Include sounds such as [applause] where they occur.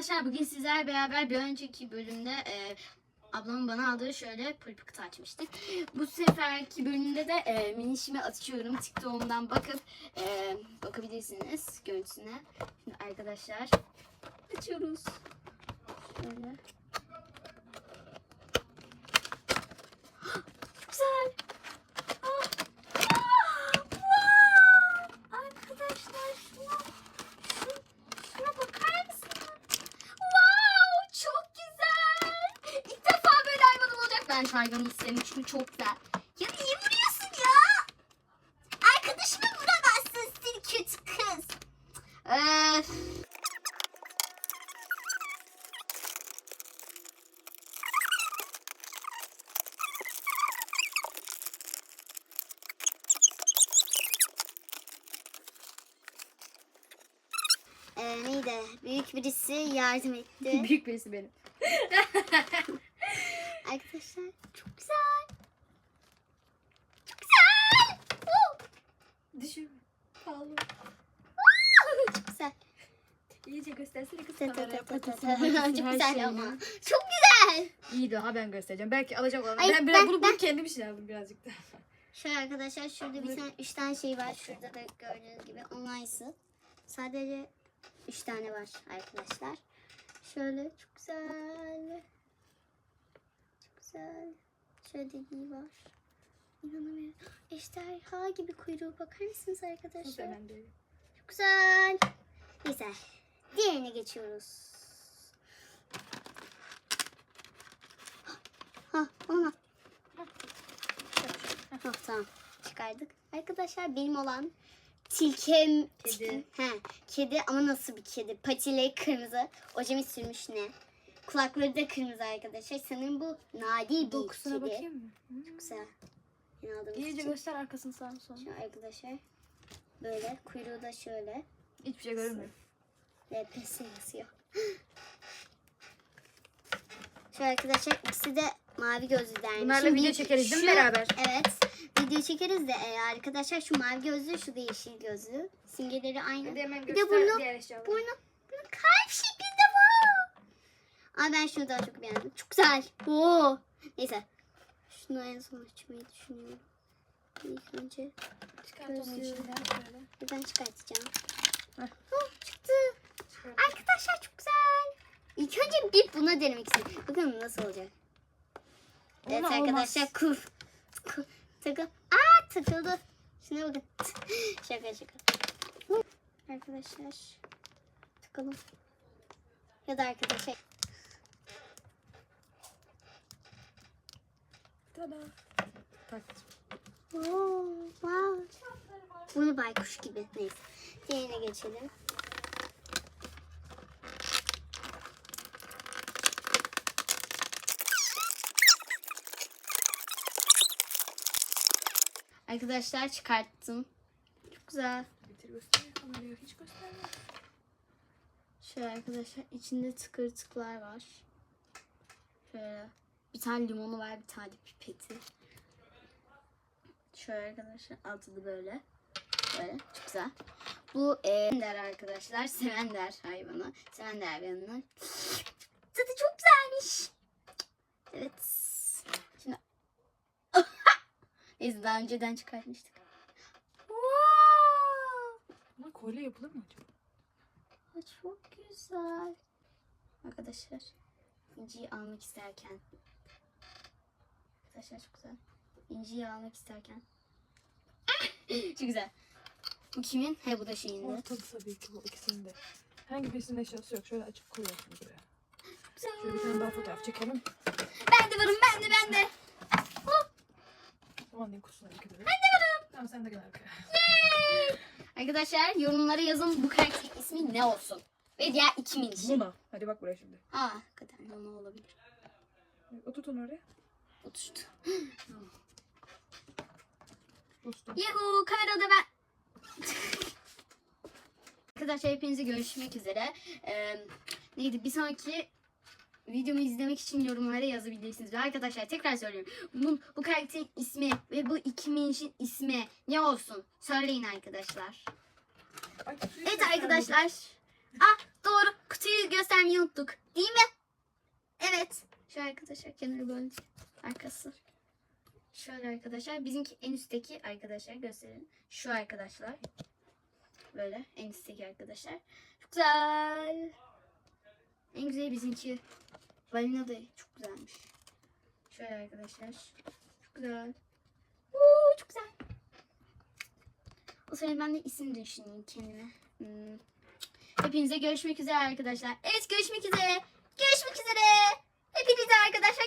arkadaşlar bugün sizlerle beraber bir önceki bölümde e, ablamın bana aldığı şöyle pırpıkıtı açmıştık. Bu seferki bölümde de e, minişimi açıyorum. TikTok'umdan bakıp e, bakabilirsiniz görüntüsüne. Şimdi arkadaşlar açıyoruz. Şöyle. Çok güzel. Ah, ah, wow! Arkadaşlar şuna, şu, şuna bakar mısınız? Wow! Çok güzel. İlk defa böyle hayvanım olacak. Ben şu hayvanı isterim çünkü çok güzel. Ya niye vuruyorsun ya? Arkadaşımı vuramazsın seni kötü kız. Öf. Ee, neydi? Büyük birisi yardım etti. [laughs] Büyük birisi benim. [laughs] Arkadaşlar çok güzel. Çok güzel. Oo, Düşürme. Pahalı. [laughs] çok güzel. İyice göstersene kız Ta ta kameraya. ta ta ta. Patatesin Çok her güzel şeyini. ama. Çok güzel. İyi daha ben göstereceğim. Belki alacak olan. Ben biraz bunu, bunu kendim için aldım birazcık da. [laughs] Şöyle arkadaşlar şurada bir tane üç tane şey var. Şurada da gördüğünüz gibi online'sı. Sadece üç tane var arkadaşlar. Şöyle çok güzel. Güzel. Şöyle dediği var. İnanamıyorum. Ejderha gibi kuyruğu bakar mısınız arkadaşlar? Hemen böyle. Çok güzel. Neyse. Diğerine geçiyoruz. Ha, ona. Ha, tamam. Çıkardık. Arkadaşlar benim olan tilkem... Kedi. He, kedi ama nasıl bir kedi? Patileri kırmızı. Ojemi sürmüş ne? Kulakları da kırmızı arkadaşlar. Sanırım bu nadir bir Dokusuna kedi. bakayım mı? Hmm. Güzel. Yine aldığımız İyice göster arkasını sağını solunu. Şu arkadaşlar. Böyle. Kuyruğu da şöyle. Hiçbir şey görünmüyor. LPS yazıyor. [gasps] Şu arkadaşlar ikisi de mavi gözlü dermiş. Bunlarla video çekeriz değil mi beraber? Evet. Video çekeriz de e, arkadaşlar şu mavi gözlü şu da yeşil gözlü. Simgeleri aynı. Bir de bunu- diğer eşyaları. Burnu, burnu kalp var. Ama ben şunu daha çok beğendim. Çok güzel. Oo. Neyse. Şunu en son açmayı düşünüyorum. İlk önce Çıkart içinden şöyle. buradan çıkartacağım. Heh. Oh, çıktı. Çıkart. Arkadaşlar çok güzel. İlk önce bir buna denemek istedim. Bakalım nasıl olacak. Evet Ona arkadaşlar olmaz. kuf. Kuf. Takıl. Aa takıldı. Şuna bakın. [laughs] şaka şaka. Arkadaşlar. Takalım. Ya da arkadaşlar. Tada. Tak. Oo, wow. Bunu baykuş gibi. Neyse. Diğerine geçelim. Arkadaşlar çıkarttım. Çok güzel. Getir göster. Kameraya hiç gösterme. Şöyle arkadaşlar içinde tıkır tıklar var. Şöyle bir tane limonu var bir tane pipeti. Şöyle arkadaşlar altı da böyle. Böyle çok güzel. Bu e, der arkadaşlar. Sevender hayvanı. Sevender hayvanı. Tadı çok güzelmiş. Evet. Şimdi [laughs] Neyse daha önceden çıkartmıştık. Wow! Ama kolye yapılır mı acaba? Aa, Çok güzel. Arkadaşlar inciyi almak isterken Arkadaşlar çok güzel. İnciyi almak isterken [laughs] çok güzel. Bu kimin? He bu da şeyin de. Ortadı tabii ki bu ikisinin de. Herhangi birisinin eşyası yok. Şöyle açıp koyuyorsun buraya. Güzel. Şöyle bir tane daha fotoğraf çekelim. Ben de varım ben de ben de. Aman diyeyim kutusuna dikkat. Ben de varım. Tamam sen de gel arkaya. Yay! Arkadaşlar yorumlara yazın bu karakterin ismi ne olsun. Ve diğer iki miniş. Luna. Hadi bak buraya şimdi. Aa hakikaten Luna olabilir. Oturt onu oraya. [gasps] Dostum. Yuhu kamerada ben. [laughs] Arkadaşlar hepinize görüşmek üzere. Ee, neydi bir sonraki videomu izlemek için yorumlara yazabilirsiniz. Ve arkadaşlar tekrar söylüyorum. Bunun, bu karakterin ismi ve bu iki minişin ismi ne olsun? Söyleyin arkadaşlar. Evet arkadaşlar. Ah doğru kutuyu göstermeyi unuttuk. Değil mi? Evet. Şu arkadaşlar kenarı böyle arkası. Şöyle arkadaşlar. Bizimki en üstteki arkadaşlar gösterelim. Şu arkadaşlar. Böyle en üstteki arkadaşlar. Çok güzel. En güzeli bizimki. Balina da çok güzelmiş. Şöyle arkadaşlar. Çok güzel. Uuu çok güzel. O sırada ben de isim düşüneyim kendime. Hmm. Hepinize görüşmek üzere arkadaşlar. Evet görüşmek üzere. Görüşmek üzere. Hepinize arkadaşlar